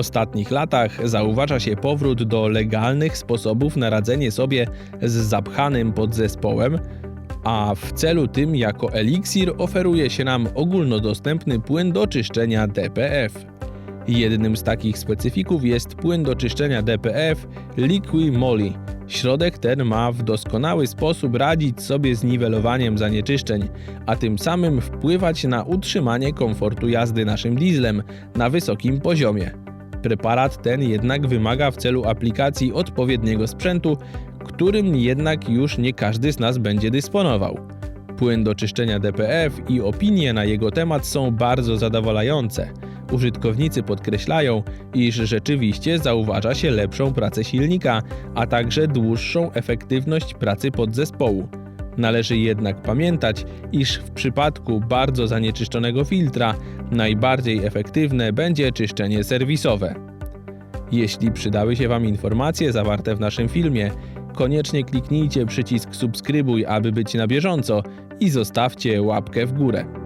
ostatnich latach zauważa się powrót do legalnych sposobów na radzenie sobie z zapchanym podzespołem, a w celu tym jako eliksir oferuje się nam ogólnodostępny płyn do czyszczenia DPF. Jednym z takich specyfików jest płyn do czyszczenia DPF Liqui Moly. Środek ten ma w doskonały sposób radzić sobie z niwelowaniem zanieczyszczeń, a tym samym wpływać na utrzymanie komfortu jazdy naszym dieslem na wysokim poziomie. Preparat ten jednak wymaga w celu aplikacji odpowiedniego sprzętu, którym jednak już nie każdy z nas będzie dysponował. Płyn do czyszczenia DPF i opinie na jego temat są bardzo zadowalające. Użytkownicy podkreślają, iż rzeczywiście zauważa się lepszą pracę silnika, a także dłuższą efektywność pracy podzespołu. Należy jednak pamiętać, iż w przypadku bardzo zanieczyszczonego filtra najbardziej efektywne będzie czyszczenie serwisowe. Jeśli przydały się Wam informacje zawarte w naszym filmie, koniecznie kliknijcie przycisk subskrybuj, aby być na bieżąco i zostawcie łapkę w górę.